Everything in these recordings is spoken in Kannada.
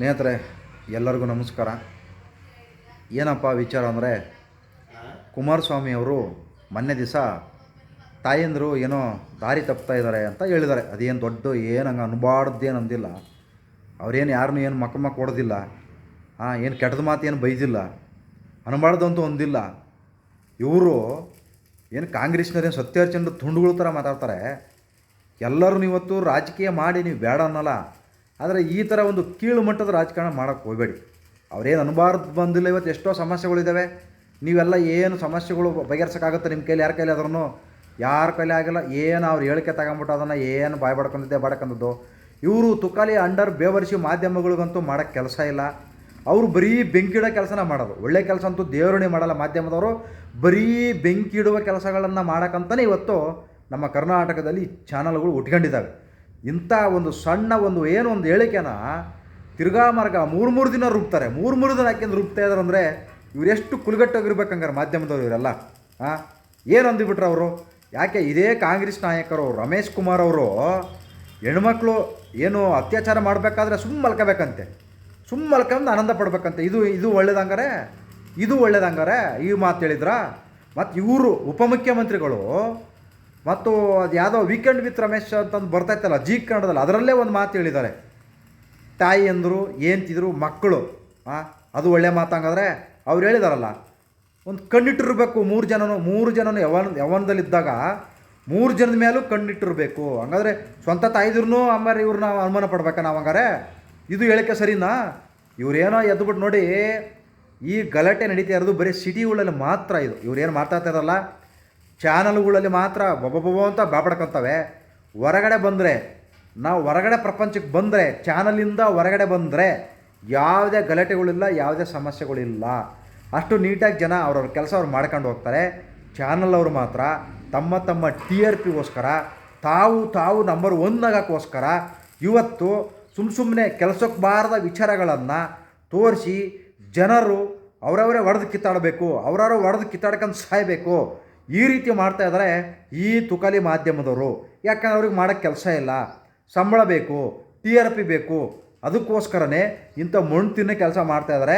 ಸ್ನೇಹಿತರೆ, ಎಲ್ಲರಿಗೂ ನಮಸ್ಕಾರ. ಏನಪ್ಪ ವಿಚಾರ ಅಂದರೆ, ಕುಮಾರಸ್ವಾಮಿ ಅವರು ಮೊನ್ನೆ ದಿವಸ ತಾಯಂದರು ಏನೋ ದಾರಿ ತಪ್ತಾ ಇದ್ದಾರೆ ಅಂತ ಹೇಳಿದ್ದಾರೆ. ಅದೇನು ದೊಡ್ಡ, ಏನು ಹಂಗೆ ಅನ್ಬಾರ್ದೇನು ಅಂದಿಲ್ಲ. ಅವ್ರೇನು ಯಾರನ್ನೂ ಏನು ಮಕ್ಕ ಮಕ್ಕ ಕೊಡೋದಿಲ್ಲ. ಹಾಂ ಏನು ಕೆಟ್ಟದ ಮಾತು ಏನು ಬೈದಿಲ್ಲ. ಅನ್ಬಾರ್ದು ಒಂದಿಲ್ಲ ಇವರು ಏನು ಕಾಂಗ್ರೆಸ್ನವ್ರೇನು ಸತ್ಯಾರ್ಚಂದ್ರ ತುಂಡುಗಳ ಥರ ಮಾತಾಡ್ತಾರೆ. ಎಲ್ಲರೂ ಇವತ್ತು ರಾಜಕೀಯ ಮಾಡಿ ನೀವು ಬೇಡ ಅನ್ನಲ್ಲ. ಆದರೆ ಈ ಥರ ಒಂದು ಕೀಳು ಮಟ್ಟದ ರಾಜಕಾರಣ ಮಾಡೋಕ್ಕೆ ಹೋಗಬೇಡಿ. ಅವ್ರೇನು ಅನ್ಬಾರ್ದು ಬಂದಿಲ್ಲ ಇವತ್ತು ಎಷ್ಟೋ ಸಮಸ್ಯೆಗಳಿದ್ದಾವೆ ನೀವೆಲ್ಲ ಏನು ಸಮಸ್ಯೆಗಳು ಬಗೆಹರ್ಸೋಕ್ಕಾಗುತ್ತೆ ನಿಮ್ಮ ಕೈಲಿ? ಯಾರ ಕೈಲಿ ಆದ್ರೂ ಯಾರ ಕೈಲಿ ಆಗಿಲ್ಲ, ಏನು ಅವ್ರು ಹೇಳಿಕೆ ತಗೊಂಬಿಟ್ಟು ಅದನ್ನು ಏನು ಬಾಯ್ ಬಡ್ಕೊಂಡಿದ್ದೆ ಬಡ್ಕೊಂಡದ್ದು ಇವರು ತುಕಾಲಿ ಅಂಡರ್ ಬೇವರಿಸಿ ಮಾಧ್ಯಮಗಳಿಗಂತೂ ಮಾಡೋಕ್ಕೆ ಕೆಲಸ ಇಲ್ಲ. ಅವರು ಬರೀ ಬೆಂಕಿಡೋ ಕೆಲಸನ ಮಾಡೋದು. ಒಳ್ಳೆ ಕೆಲಸ ಅಂತೂ ದೇವರಣೆ ಮಾಡಲ್ಲ ಮಾಧ್ಯಮದವರು. ಬರೀ ಬೆಂಕಿ ಇಡುವ ಕೆಲಸಗಳನ್ನು ಮಾಡೋಕ್ಕಂತಲೇ ಇವತ್ತು ನಮ್ಮ ಕರ್ನಾಟಕದಲ್ಲಿ ಚಾನಲ್ಗಳು ಉಟ್ಕೊಂಡಿದ್ದಾವೆ ಇಂಥ ಒಂದು ಸಣ್ಣ ಒಂದು ಏನು ಒಂದು ಹೇಳಿಕೆನ ತಿರ್ಗಾ ಮಾರ್ಗ ಮೂರು ಮೂರು ದಿನ ರುಬ್ತಾರೆ. ಮೂರು ಮೂರು ದಿನ ಹಾಕಿಂದು ರುಬ್ತಾ ಇದ್ದಾರೆ ಅಂದರೆ ಇವರೆಷ್ಟು ಕುಲಗಟ್ಟೋಗಿರ್ಬೇಕಂಗಾರೆ ಮಾಧ್ಯಮದವ್ರು ಇವರೆಲ್ಲ. ಹಾಂ ಏನು ಅಂದ್ಬಿಟ್ರೆ ಅವರು? ಯಾಕೆ ಇದೇ ಕಾಂಗ್ರೆಸ್ ನಾಯಕರು, ರಮೇಶ್ ಕುಮಾರ್ ಅವರು ಹೆಣ್ಮಕ್ಳು ಏನು ಅತ್ಯಾಚಾರ ಮಾಡಬೇಕಾದ್ರೆ ಸುಮ್ಮ ಮಲ್ಕೋಬೇಕಂತೆ. ಸುಮ್ಮ ಮಲ್ಕೊಂಡು ಆನಂದ ಪಡ್ಬೇಕಂತೆ. ಇದು ಇದು ಒಳ್ಳೇದಂಗಾರೆ? ಇದು ಒಳ್ಳೇದಂಗಾರೆ? ಈ ಮಾತು ಹೇಳಿದ್ರಾ? ಮತ್ತು ಇವರು ಉಪಮುಖ್ಯಮಂತ್ರಿಗಳು ಮತ್ತು ಅದು ಯಾವುದೋ ವೀಕೆಂಡ್ ವಿತ್ ರಮೇಶ್ ಅಂತಂದು ಬರ್ತೈತಲ್ಲ, ಜೀ ಕನ್ನಡದಲ್ಲಿ, ಅದರಲ್ಲೇ ಒಂದು ಮಾತು ಹೇಳಿದ್ದಾರೆ. ತಾಯಿ ಅಂದರು ಏನ್ತಿದ್ರು ಮಕ್ಕಳು ಅದು ಒಳ್ಳೆ ಮಾತಂಗಾದ್ರೆ ಅವ್ರು ಹೇಳಿದಾರಲ್ಲ, ಒಂದು ಕಣ್ಣಿಟ್ಟಿರಬೇಕು, ಮೂರು ಜನನು ಮೂರು ಜನನು ಯವನ ಯವನದಲ್ಲಿದ್ದಾಗ ಮೂರು ಜನದ ಮೇಲೂ ಕಣ್ಣಿಟ್ಟಿರಬೇಕು. ಹಂಗಾದ್ರೆ ಸ್ವಂತ ತಾಯಿದ್ರು ಆಮೇಲೆ ಇವ್ರನ್ನ ಅನುಮಾನ ಪಡ್ಬೇಕಾ ನಾವು ಹಂಗಾರೆ? ಇದು ಹೇಳಕ್ಕೆ ಸರಿನಾ? ಇವರೇನೋ ಎದ್ದುಬಿಟ್ಟು ನೋಡಿ ಈ ಗಲಾಟೆ ನಡೀತಾ ಇರೋದು ಬರೀ ಸಿಟಿಗಳಲ್ಲಿ ಮಾತ್ರ ಇದು. ಇವ್ರೇನು ಮಾತಾಡ್ತಾ ಇರಲ್ಲ ಚಾನಲ್ಗಳಲ್ಲಿ ಮಾತ್ರ ಬೊಬ್ಬೊಬ್ಬ ಅಂತ ಬಾಬಡ್ಕೊತವೆ. ಹೊರಗಡೆ ಬಂದರೆ, ನಾವು ಹೊರಗಡೆ ಪ್ರಪಂಚಕ್ಕೆ ಬಂದರೆ, ಚಾನಲಿಂದ ಹೊರಗಡೆ ಬಂದರೆ ಯಾವುದೇ ಗಲಾಟೆಗಳಿಲ್ಲ, ಯಾವುದೇ ಸಮಸ್ಯೆಗಳಿಲ್ಲ. ಅಷ್ಟು ನೀಟಾಗಿ ಜನ ಅವ್ರವ್ರ ಕೆಲಸ ಅವ್ರು ಮಾಡ್ಕೊಂಡು ಹೋಗ್ತಾರೆ. ಚಾನಲ್ ಅವರು ಮಾತ್ರ ತಮ್ಮ ತಮ್ಮ ಟಿ ಆರ್ ಪಿಗೋಸ್ಕರ, ತಾವು ತಾವು ನಂಬರ್ ಒನ್ ಆಗೋಕ್ಕೋಸ್ಕರ ಇವತ್ತು ಸುಮ್ಮ ಸುಮ್ಮನೆ ಕೆಲಸಕ್ಕೆ ಬಾರದ ವಿಚಾರಗಳನ್ನು ತೋರಿಸಿ ಜನರು ಅವರವರೇ ಹೊಡೆದು ಕಿತ್ತಾಡಬೇಕು, ಅವರವರು ಹೊಡೆದು ಕಿತ್ತಾಡ್ಕೊಂಡು ಸಾಯಬೇಕು. ಈ ರೀತಿ ಮಾಡ್ತಾ ಇದ್ದಾರೆ ಈ ತುಕಲಿ ಮಾಧ್ಯಮದವರು. ಯಾಕಂದ್ರೆ ಅವ್ರಿಗೆ ಮಾಡೋಕ್ಕೆ ಕೆಲಸ ಇಲ್ಲ. ಸಂಬಳ ಬೇಕು, ಟಿ ಆರ್ ಪಿ ಬೇಕು. ಅದಕ್ಕೋಸ್ಕರನೇ ಇಂಥ ಮಣ್ಣು ತಿನ್ನೋ ಕೆಲಸ ಮಾಡ್ತಾ ಇದ್ದಾರೆ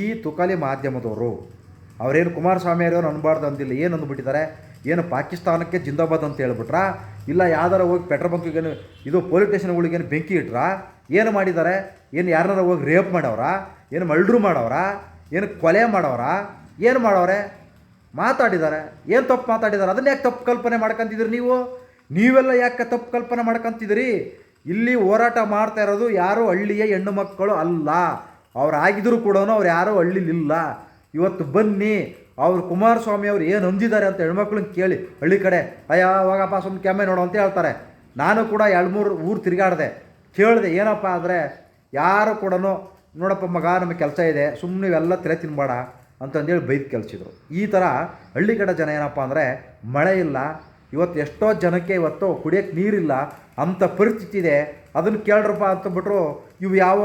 ಈ ತುಕಲಿ ಮಾಧ್ಯಮದವರು. ಅವರೇನು ಕುಮಾರಸ್ವಾಮಿ ಅವರು ಅನ್ಬಾರ್ದು ಅಂದಿಲ್ಲ. ಏನು ಅಂದ್ಬಿಟ್ಟಿದ್ದಾರೆ ಏನು ಪಾಕಿಸ್ತಾನಕ್ಕೆ ಜಿಂದಾಬಾದ್ ಅಂತ ಹೇಳ್ಬಿಟ್ರಾ? ಇಲ್ಲ ಯಾವ್ದಾರ ಹೋಗಿ ಪೆಟ್ರೋಲ್ ಬಂಕ್ಗೇನು ಇದು ಪೊಲೀಸ್ ಸ್ಟೇಷನ್ಗಳಿಗೇನು ಬೆಂಕಿ ಇಟ್ರಾ? ಏನು ಮಾಡಿದ್ದಾರೆ ಏನು ಯಾರನ್ನಾರ ಹೋಗಿ ರೇಪ್ ಮಾಡೋರಾ ಏನು ಮಲ್ಡ್ರು ಮಾಡೋರಾ ಏನು ಕೊಲೆ ಮಾಡೋರಾ ಏನು ಮಾಡವ್ರೆ? ಮಾತಾಡಿದ್ದಾರೆ. ಏನು ತಪ್ಪು ಮಾತಾಡಿದ್ದಾರೆ? ಅದನ್ನ ಯಾಕೆ ತಪ್ಪು ಕಲ್ಪನೆ ಮಾಡ್ಕೊಂತಿದ್ರಿ ನೀವು? ನೀವೆಲ್ಲ ಯಾಕೆ ತಪ್ಪು ಕಲ್ಪನೆ ಮಾಡ್ಕೊಂತಿದ್ದೀರಿ? ಇಲ್ಲಿ ಹೋರಾಟ ಮಾಡ್ತಾ ಇರೋದು ಯಾರು? ಹಳ್ಳಿಯ ಹೆಣ್ಣು ಮಕ್ಕಳು ಅಲ್ಲ. ಅವ್ರು ಆಗಿದ್ರು ಕೂಡ ಅವ್ರು ಯಾರೂ ಹಳ್ಳಿಲಿಲ್ಲ ಇವತ್ತು ಬನ್ನಿ, ಅವರು ಕುಮಾರಸ್ವಾಮಿ ಅವರು ಏನು ಹೊಂದಿದ್ದಾರೆ ಅಂತ ಹೆಣ್ಮಕ್ಳನ್ನ ಕೇಳಿ. ಹಳ್ಳಿ ಕಡೆ, ಅಯ್ಯ ಅವಾಗಪ್ಪ ಸುಮ್ಮನೆ ಕೆಮ್ಮೆ ನೋಡು ಅಂತ ಹೇಳ್ತಾರೆ. ನಾನು ಕೂಡ ಎರಡು ಮೂರು ಊರು ತಿರುಗಾಡಿದೆ. ಕೇಳಿದೆ, ಏನಪ್ಪ ಆದರೆ ಯಾರು ಕೂಡ ನೋಡಪ್ಪ ಮಗ, ನಮಗೆ ಕೆಲಸ ಇದೆ. ಸುಮ್ಮನೆ ಇವೆಲ್ಲ ತಲೆ ತಿನ್ಬೇಡ. ಅಂತಂದೇಳಿ ಬೈದು ಕೆಲಸಿದ್ರು. ಈ ಥರ ಹಳ್ಳಿ ಕಡೆ ಜನ ಏನಪ್ಪ ಅಂದರೆ ಮಳೆ ಇಲ್ಲ, ಇವತ್ತು ಎಷ್ಟೋ ಜನಕ್ಕೆ ಇವತ್ತು ಕುಡಿಯೋಕ್ಕೆ ನೀರಿಲ್ಲ ಅಂಥ ಪರಿಸ್ಥಿತಿ ಇದೆ. ಅದನ್ನು ಕೇಳ್ರಪ್ಪ ಅಂತಬಿಟ್ರು ಇವು ಯಾವ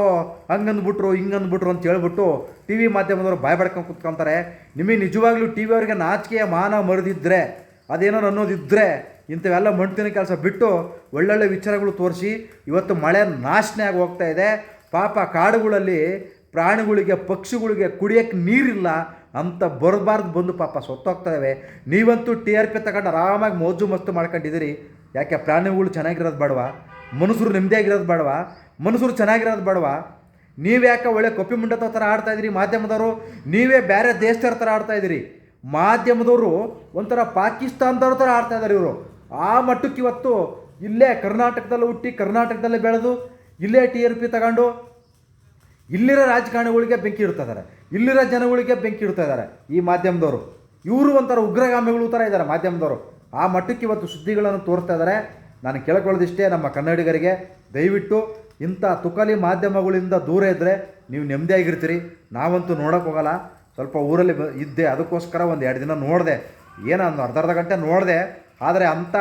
ಹಂಗಂದ್ಬಿಟ್ರು, ಹಿಂಗಂದ್ಬಿಟ್ರು ಅಂತ ಹೇಳ್ಬಿಟ್ಟು ಟಿ ವಿ ಮಾಧ್ಯಮದವರು ಬಾಯ್ ಬಡ್ಕೊಂಡು ಕುತ್ಕೊಂತಾರೆ. ನಿಮಗೆ ನಿಜವಾಗ್ಲೂ ಟಿ ವಿಯವ್ರಿಗೆ ನಾಚಿಕೆಯ ಮಾನ ಮರೆದಿದ್ದರೆ ಅದೇನೋ ಅನ್ನೋದಿದ್ದರೆ ಇಂಥವೆಲ್ಲ ಮಣ್ತಿನ ಕೆಲಸ ಬಿಟ್ಟು ಒಳ್ಳೊಳ್ಳೆ ವಿಚಾರಗಳು ತೋರಿಸಿ ಇವತ್ತು ಮಳೆ ನಾಶನೇ ಆಗಿ ಹೋಗ್ತಾ ಇದೆ. ಪಾಪ ಕಾಡುಗಳಲ್ಲಿ ಪ್ರಾಣಿಗಳಿಗೆ, ಪಕ್ಷಿಗಳಿಗೆ ಕುಡಿಯೋಕ್ಕೆ ನೀರಿಲ್ಲ ಅಂತ ಬರಬಾರ್ದು ಬಂದು ಪಾಪ ಸೊತ್ತೋಗ್ತವೆ ನೀವಂತೂ ಟಿ ಆರ್ ಪಿ ತಗೊಂಡು ಆರಾಮಾಗಿ ಮೋಜು ಮಸ್ತು ಮಾಡ್ಕೊಂಡಿದ್ದೀರಿ. ಯಾಕೆ ಪ್ರಾಣಿಗಳು ಚೆನ್ನಾಗಿರೋದು ಬೇಡವಾ? ಮನುಷ್ಯರು ನೆಮ್ಮದಿಯಾಗಿರೋದು ಬೇಡವಾ? ಮನುಷ್ಯರು ಚೆನ್ನಾಗಿರೋದು ಬೇಡವಾ? ನೀವು ಯಾಕೆ ಒಳ್ಳೆ ಕೊಪ್ಪಿ ಮುಂಡತ ಥರ ಆಡ್ತಾ ಇದ್ದೀರಿ ಮಾಧ್ಯಮದವರು? ನೀವೇ ಬೇರೆ ದೇಶದವ್ರ ಥರ ಆಡ್ತಾ ಇದ್ದೀರಿ. ಮಾಧ್ಯಮದವರು ಒಂಥರ ಪಾಕಿಸ್ತಾನದವ್ರ ಥರ ಆಡ್ತಾ ಇದ್ದಾರೆ ಇವರು. ಆ ಮಟ್ಟಕ್ಕೆ ಇವತ್ತು ಇಲ್ಲೇ ಕರ್ನಾಟಕದಲ್ಲಿ ಹುಟ್ಟಿ ಕರ್ನಾಟಕದಲ್ಲೇ ಬೆಳೆದು ಇಲ್ಲೇ ಟಿ ಆರ್ ಪಿ ತಗೊಂಡು ಇಲ್ಲಿರೋ ರಾಜಕಾರಣಿಗಳಿಗೆ ಬೆಂಕಿ ಇಡ್ತಾ ಇದ್ದಾರೆ ಇಲ್ಲಿರೋ ಜನಗಳಿಗೆ ಬೆಂಕಿ ಇಡ್ತಾ ಇದ್ದಾರೆ ಈ ಮಾಧ್ಯಮದವರು. ಇವರು ಒಂಥರ ಉಗ್ರಗಾಮಿಗಳು ಥರ ಇದ್ದಾರೆ ಮಾಧ್ಯಮದವರು. ಆ ಮಟ್ಟಕ್ಕೆ ಇವತ್ತು ಸುದ್ದಿಗಳನ್ನು ತೋರಿಸ್ತಾ ಇದ್ದಾರೆ ನಾನು ಕೇಳ್ಕೊಳ್ಳೋದಿಷ್ಟೇ ನಮ್ಮ ಕನ್ನಡಿಗರಿಗೆ. ದಯವಿಟ್ಟು ಇಂಥ ತುಕಲಿ ಮಾಧ್ಯಮಗಳಿಂದ ದೂರ ಇದ್ದರೆ ನೀವು ನೆಮ್ಮದಿಯಾಗಿರ್ತೀರಿ. ನಾವಂತೂ ನೋಡೋಕೆ ಹೋಗಲ್ಲ. ಸ್ವಲ್ಪ ಊರಲ್ಲಿ ಇದ್ದೆ, ಅದಕ್ಕೋಸ್ಕರ ಒಂದು ಎರಡು ದಿನ ನೋಡಿದೆ. ಏನೋ ಒಂದು ಅರ್ಧ ಅರ್ಧ ಗಂಟೆ ನೋಡಿದೆ. ಆದರೆ ಅಂಥ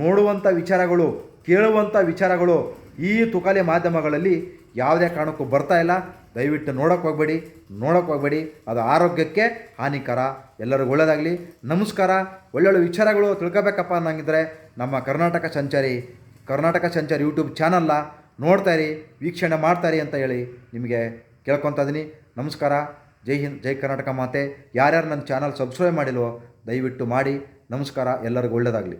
ನೋಡುವಂಥ ವಿಚಾರಗಳು ಕೇಳುವಂಥ ವಿಚಾರಗಳು ಈ ತುಕಾಲಿ ಮಾಧ್ಯಮಗಳಲ್ಲಿ ಯಾವುದೇ ಕಾರಣಕ್ಕೂ ಬರ್ತಾ ಇಲ್ಲ. ದಯವಿಟ್ಟು ನೋಡೋಕೆ ಹೋಗಬೇಡಿ ನೋಡೋಕೆ ಹೋಗಬೇಡಿ. ಅದು ಆರೋಗ್ಯಕ್ಕೆ ಹಾನಿಕರ. ಎಲ್ಲರಿಗೂ ಒಳ್ಳೆಯದಾಗಲಿ ನಮಸ್ಕಾರ. ಒಳ್ಳೊಳ್ಳೆ ವಿಚಾರಗಳು ತಿಳ್ಕೊಬೇಕಪ್ಪ ಅನ್ನಂಗಿದ್ರೆ ನಮ್ಮ ಕರ್ನಾಟಕ ಸಂಚಾರಿ ಕರ್ನಾಟಕ ಸಂಚಾರಿ ಯೂಟ್ಯೂಬ್ ಚಾನಲ್ನ ನೋಡ್ತಾ ಇರಿ, ವೀಕ್ಷಣೆ ಮಾಡ್ತಾ ಇರಿ ಅಂತ ಹೇಳಿ ನಿಮಗೆ ಕೇಳ್ಕೊತಾ ಇದ್ದೀನಿ. ನಮಸ್ಕಾರ. ಜೈ ಹಿಂದ್, ಜೈ ಕರ್ನಾಟಕ ಮಾತೆ. ಯಾರ್ಯಾರು ನನ್ನ ಚಾನಲ್ ಸಬ್ಸ್ಕ್ರೈಬ್ ಮಾಡಿಲ್ವೋ, ದಯವಿಟ್ಟು ಮಾಡಿ. ನಮಸ್ಕಾರ. ಎಲ್ಲರಿಗೂ ಒಳ್ಳೆಯದಾಗಲಿ